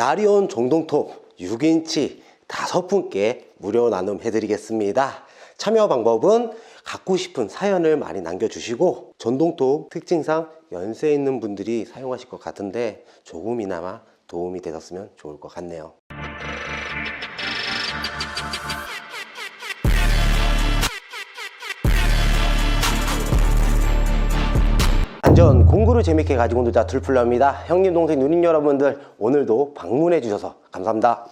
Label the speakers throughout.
Speaker 1: 나리온 종동톱 6인치 다섯 분께 무료 나눔 해드리겠습니다. 참여 방법은 갖고 싶은 사연을 많이 남겨주시고 전동톱 특징상 연세 있는 분들이 사용하실 것 같은데 조금이나마 도움이 되셨으면 좋을 것 같네요. 안전 공구를 재밌게 가지고 놀자 둘플러입니다. 형님 동생 누님 여러분들 오늘도 방문해 주셔서 감사합니다.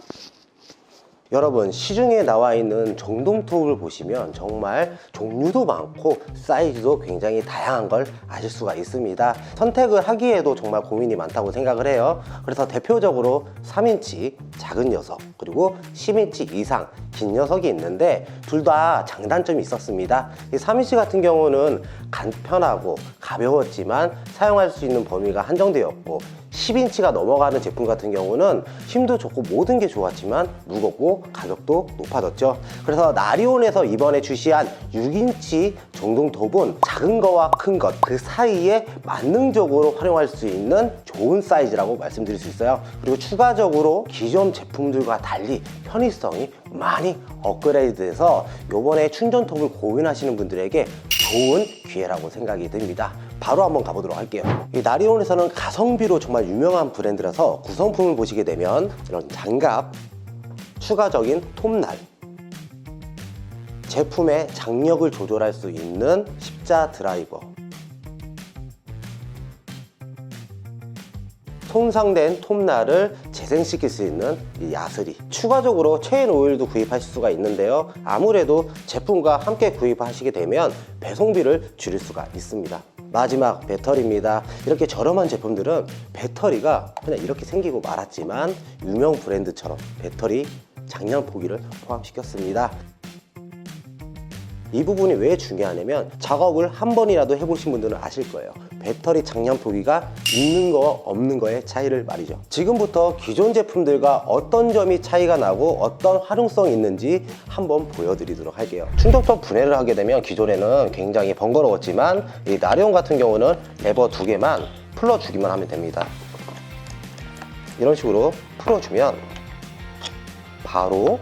Speaker 1: 여러분 시중에 나와 있는 정동톱을 보시면 정말 종류도 많고 사이즈도 굉장히 다양한 걸 아실 수가 있습니다. 선택을 하기에도 정말 고민이 많다고 생각을 해요. 그래서 대표적으로 3인치 작은 녀석 그리고 10인치 이상 긴 녀석이 있는데 둘 다 장단점이 있었습니다. 이 3인치 같은 경우는 간편하고 가벼웠지만 사용할 수 있는 범위가 한정되었고 10인치가 넘어가는 제품 같은 경우는 힘도 좋고 모든 게 좋았지만 무겁고 가격도 높아졌죠. 그래서 나리온에서 이번에 출시한 6인치 정동 톱은 작은 거와 큰 것 그 사이에 만능적으로 활용할 수 있는 좋은 사이즈라고 말씀드릴 수 있어요. 그리고 추가적으로 기존 제품들과 달리 편의성이 많이 업그레이드돼서 이번에 충전톱을 고민하시는 분들에게 좋은 기회라고 생각이 듭니다. 바로 한번 가보도록 할게요. 이 나리온에서는 가성비로 정말 유명한 브랜드라서 구성품을 보시게 되면 이런 장갑, 추가적인 톱날, 제품의 장력을 조절할 수 있는 십자 드라이버, 손상된 톱날을 재생시킬 수 있는 이 야스리 추가적으로 체인 오일도 구입하실 수가 있는데요 아무래도 제품과 함께 구입하시게 되면 배송비를 줄일 수가 있습니다 마지막 배터리입니다. 이렇게 저렴한 제품들은 배터리가 그냥 이렇게 생기고 말았지만 유명 브랜드처럼 배터리 장량 포기를 포함시켰습니다 이 부분이 왜 중요하냐면 작업을 한 번이라도 해보신 분들은 아실 거예요. 배터리 장량 포기가 있는 거 없는 거의 차이를 말이죠. 지금부터 기존 제품들과 어떤 점이 차이가 나고 어떤 활용성이 있는지 한번 보여드리도록 할게요. 충격적 분해를 하게 되면 기존에는 굉장히 번거로웠지만 이 나리온 같은 경우는 레버 두 개만 풀어주기만 하면 됩니다. 이런 식으로 풀어주면 바로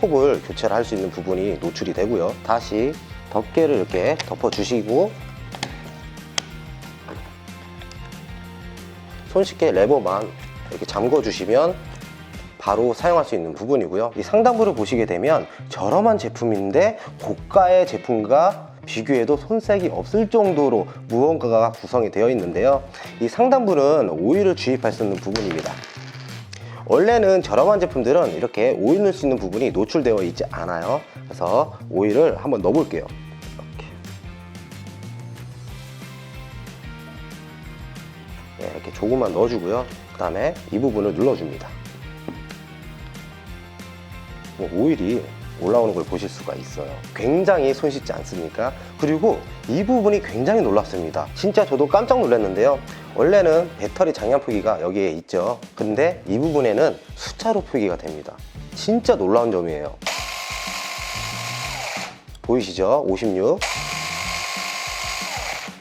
Speaker 1: 톱을 교체를 할 수 있는 부분이 노출이 되고요. 다시 덮개를 이렇게 덮어 주시고 손쉽게 레버만 이렇게 잠궈 주시면 바로 사용할 수 있는 부분이고요. 이 상단부를 보시게 되면 저렴한 제품인데 고가의 제품과 비교해도 손색이 없을 정도로 무언가가 구성이 되어 있는데요. 이 상단부는 오일을 주입할 수 있는 부분입니다. 원래는 저렴한 제품들은 이렇게 오일 넣을 수 있는 부분이 노출되어 있지 않아요. 그래서 오일을 한번 넣어볼게요. 이렇게. 네, 이렇게 조금만 넣어주고요. 그 다음에 이 부분을 눌러줍니다. 뭐 오일이 올라오는 걸 보실 수가 있어요. 굉장히 손쉽지 않습니까? 그리고 이 부분이 굉장히 놀랍습니다. 진짜 저도 깜짝 놀랐는데요. 원래는 배터리 장량 표기가 여기에 있죠. 근데 이 부분에는 숫자로 표기가 됩니다. 진짜 놀라운 점이에요. 보이시죠? 56.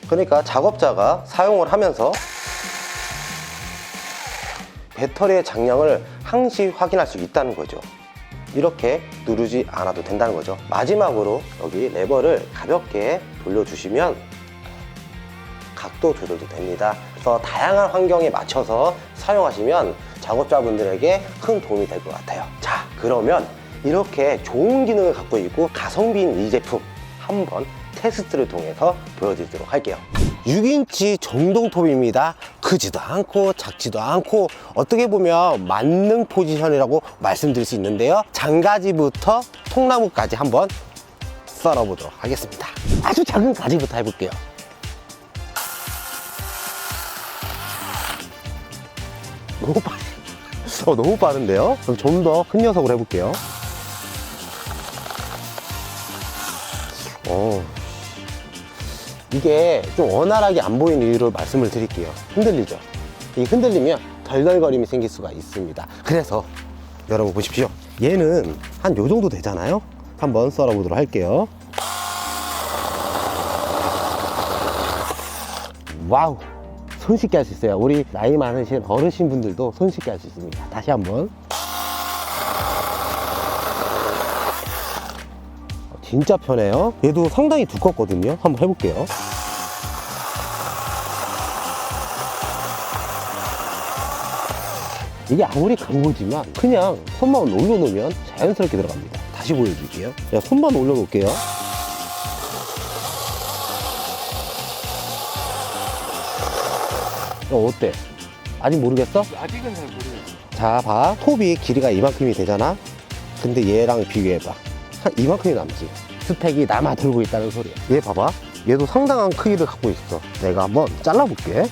Speaker 1: 그러니까 작업자가 사용을 하면서 배터리의 장량을 항시 확인할 수 있다는 거죠. 이렇게 누르지 않아도 된다는 거죠. 마지막으로 여기 레버를 가볍게 돌려주시면 각도 조절도 됩니다. 그래서 다양한 환경에 맞춰서 사용하시면 작업자분들에게 큰 도움이 될 것 같아요. 자, 그러면 이렇게 좋은 기능을 갖고 있고 가성비인 이 제품 한번 테스트를 통해서 보여드리도록 할게요. 6인치 정동톱입니다. 크지도 않고 작지도 않고 어떻게 보면 만능 포지션이라고 말씀드릴 수 있는데요. 장가지부터 통나무까지 한번 썰어보도록 하겠습니다. 아주 작은 가지부터 해볼게요. 너무 빠르, 어, 너무 빠른데요? 그럼 좀 더 큰 녀석으로 해볼게요. 어, 이게 좀 원활하게 안 보이는 이유를 말씀을 드릴게요. 흔들리죠? 이 흔들리면 덜덜거림이 생길 수가 있습니다. 그래서 여러분 보십시오. 얘는 한 요 정도 되잖아요? 한번 썰어보도록 할게요. 와우! 손쉽게 할 수 있어요. 우리 나이 많으신 어르신 분들도 손쉽게 할 수 있습니다. 다시 한번. 진짜 편해요. 얘도 상당히 두껍거든요. 한번 해볼게요. 이게 아무리 강고지만 그냥 손만 올려놓으면 자연스럽게 들어갑니다. 다시 보여드릴게요. 자, 손만 올려놓을게요. 어, 어때? 아직 모르겠어?
Speaker 2: 아직은 잘 모르겠어요.
Speaker 1: 자, 봐. 톱이 길이가 이만큼이 되잖아? 근데 얘랑 비교해봐. 한 이만큼이 남지. 스펙이 남아 들고 있다는 소리야. 얘 봐봐. 얘도 상당한 크기를 갖고 있어. 내가 한번 잘라볼게.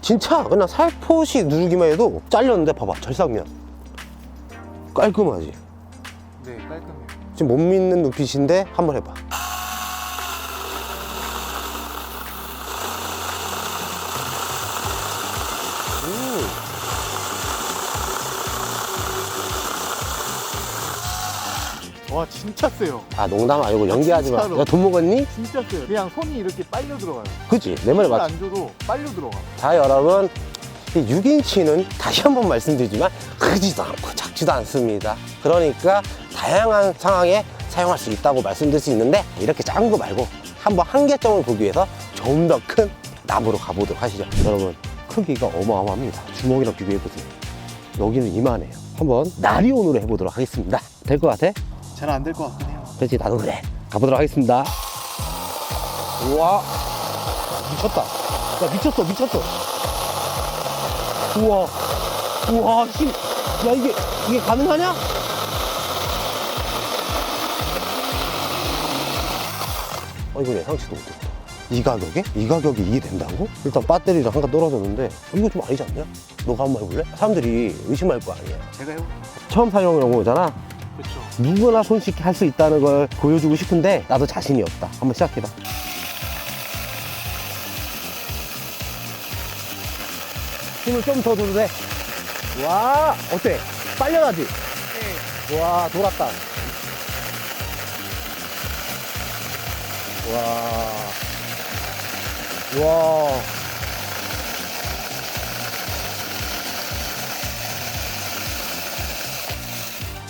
Speaker 1: 진짜 그냥 살포시 누르기만 해도 잘렸는데 봐봐. 절삭면. 깔끔하지?
Speaker 2: 네, 깔끔해요.
Speaker 1: 지금 못 믿는 눈빛인데 한번 해봐.
Speaker 2: 와, 진짜 세요.
Speaker 1: 아 농담 아니고 연기하지 마.
Speaker 2: 진짜로.
Speaker 1: 야돈 먹었니?
Speaker 2: 진짜 세요. 그냥 손이 이렇게 빨려 들어가요.
Speaker 1: 그치 내 말에
Speaker 2: 힘을
Speaker 1: 맞지.
Speaker 2: 안 줘도 빨려 들어가.
Speaker 1: 자 여러분 이 6인치는 다시 한번 말씀드리지만 크지도 않고 작 지도 않습니다. 그러니까 다양한 상황에 사용할 수 있다고 말씀드릴 수 있는데 이렇게 작은 거 말고 한번 한계점을 보기 위해서 좀 더 큰 나무로 가보도록 하시죠. 여러분 크기가 어마어마합니다. 주먹이랑 비교해보세요. 여기는 이만해요. 한번 나리온으로 해보도록 하겠습니다. 될 것 같아?
Speaker 2: 잘 안 될 것 같긴 해요.
Speaker 1: 그렇지 나도 그래 가보도록 하겠습니다 우와 미쳤다 야 미쳤어 미쳤어 우와 우와 힘 야 이게 이게 가능하냐? 어 이거 예상치도 못했다 이 가격에? 이 가격에 이게 된다고? 일단 배터리랑 한가 떨어졌는데 어, 이거 좀 아니지 않냐? 너가 한 번 해볼래? 사람들이 의심할 거 아니야
Speaker 2: 제가 해볼게요.
Speaker 1: 처음 사용해본 거잖아
Speaker 2: 그렇죠.
Speaker 1: 누구나 손쉽게 할 수 있다는 걸 보여주고 싶은데 나도 자신이 없다. 한번 시작해봐. 힘을 좀 더 줘도 돼. 와, 어때? 빨려가지?
Speaker 2: 네.
Speaker 1: 와, 돌았다. 와. 와.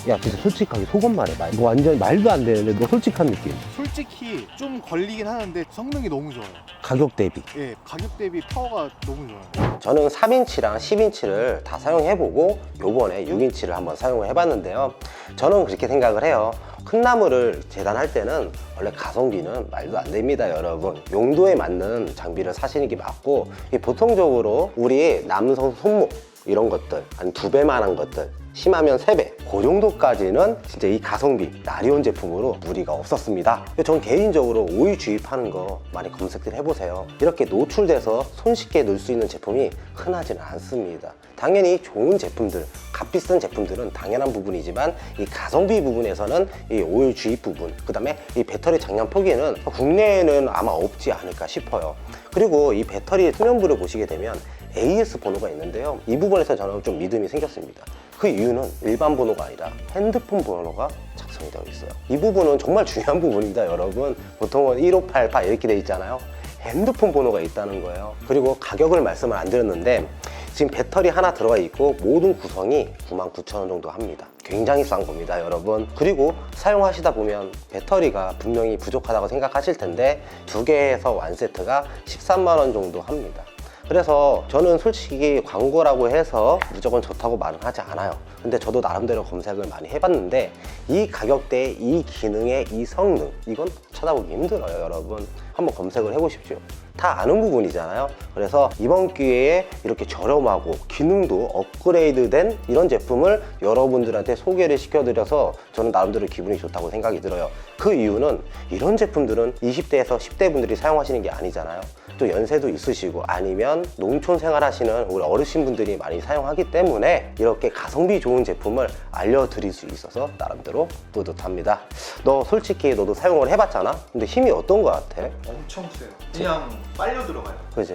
Speaker 1: 야, 진짜 솔직하게 속은 말해봐. 이거 완전 말도 안 되는데 너 솔직한 느낌.
Speaker 2: 솔직히 좀 걸리긴 하는데 성능이 너무 좋아요.
Speaker 1: 가격 대비.
Speaker 2: 예, 가격 대비 파워가 너무 좋아요.
Speaker 1: 저는 3인치랑 10인치를 다 사용해보고 요번에 6인치를 한번 사용을 해봤는데요. 저는 그렇게 생각을 해요. 큰 나무를 재단할 때는 원래 가성비는 말도 안 됩니다, 여러분. 용도에 맞는 장비를 사시는 게 맞고, 이 보통적으로 우리 남성 손목 이런 것들, 한 두 배만한 것들, 심하면 세 배. 그 정도까지는 진짜 이 가성비, 나리온 제품으로 무리가 없었습니다. 전 개인적으로 오일 주입하는 거 많이 검색들 해보세요. 이렇게 노출돼서 손쉽게 넣을 수 있는 제품이 흔하지는 않습니다. 당연히 좋은 제품들, 값비싼 제품들은 당연한 부분이지만 이 가성비 부분에서는 이 오일 주입 부분, 그 다음에 이 배터리 장량 포기는 국내에는 아마 없지 않을까 싶어요. 그리고 이 배터리 수면부를 보시게 되면 AS 번호가 있는데요. 이 부분에서 저는 좀 믿음이 생겼습니다. 그 이유는 일반 번호가 아니라 핸드폰 번호가 작성이 되어 있어요. 이 부분은 정말 중요한 부분입니다, 여러분. 보통은 1588 이렇게 돼 있잖아요. 핸드폰 번호가 있다는 거예요. 그리고 가격을 말씀을 안 드렸는데 지금 배터리 하나 들어가 있고 모든 구성이 99,000원 정도 합니다. 굉장히 싼 겁니다, 여러분. 그리고 사용하시다 보면 배터리가 분명히 부족하다고 생각하실 텐데 두 개에서 완 세트가 13만 원 정도 합니다. 그래서 저는 솔직히 광고라고 해서 무조건 좋다고 말은 하지 않아요. 근데 저도 나름대로 검색을 많이 해봤는데 이 가격대에 이 기능의 이 성능 이건 찾아보기 힘들어요, 여러분. 한번 검색을 해보십시오. 다 아는 부분이잖아요. 그래서 이번 기회에 이렇게 저렴하고 기능도 업그레이드된 이런 제품을 여러분들한테 소개를 시켜드려서 저는 나름대로 기분이 좋다고 생각이 들어요. 그 이유는 이런 제품들은 20대에서 10대 분들이 사용하시는 게 아니잖아요. 또 연세도 있으시고 아니면 농촌 생활하시는 우리 어르신분들이 많이 사용하기 때문에 이렇게 가성비 좋은 제품을 알려드릴 수 있어서 나름대로 뿌듯합니다. 너 솔직히 너도 사용을 해봤잖아? 근데 힘이 어떤 거 같아?
Speaker 2: 엄청 세요. 그냥 빨려 들어가요.
Speaker 1: 그지?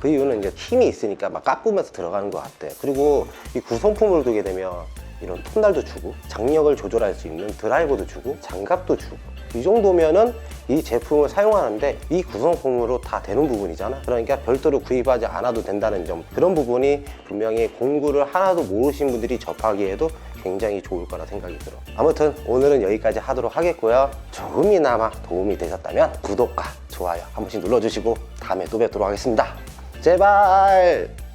Speaker 1: 그 이유는 이제 힘이 있으니까 막 깎으면서 들어가는 것 같아. 그리고 이 구성품을 두게 되면 이런 톱날도 주고 장력을 조절할 수 있는 드라이버도 주고 장갑도 주고 이 정도면은 이 제품을 사용하는데 이 구성품으로 다 되는 부분이잖아. 그러니까 별도로 구입하지 않아도 된다는 점. 그런 부분이 분명히 공구를 하나도 모르신 분들이 접하기에도 굉장히 좋을 거라 생각이 들어. 아무튼 오늘은 여기까지 하도록 하겠고요. 조금이나마 도움이 되셨다면 구독과 좋아요 한 번씩 눌러주시고 다음에 또 뵙도록 하겠습니다. 제발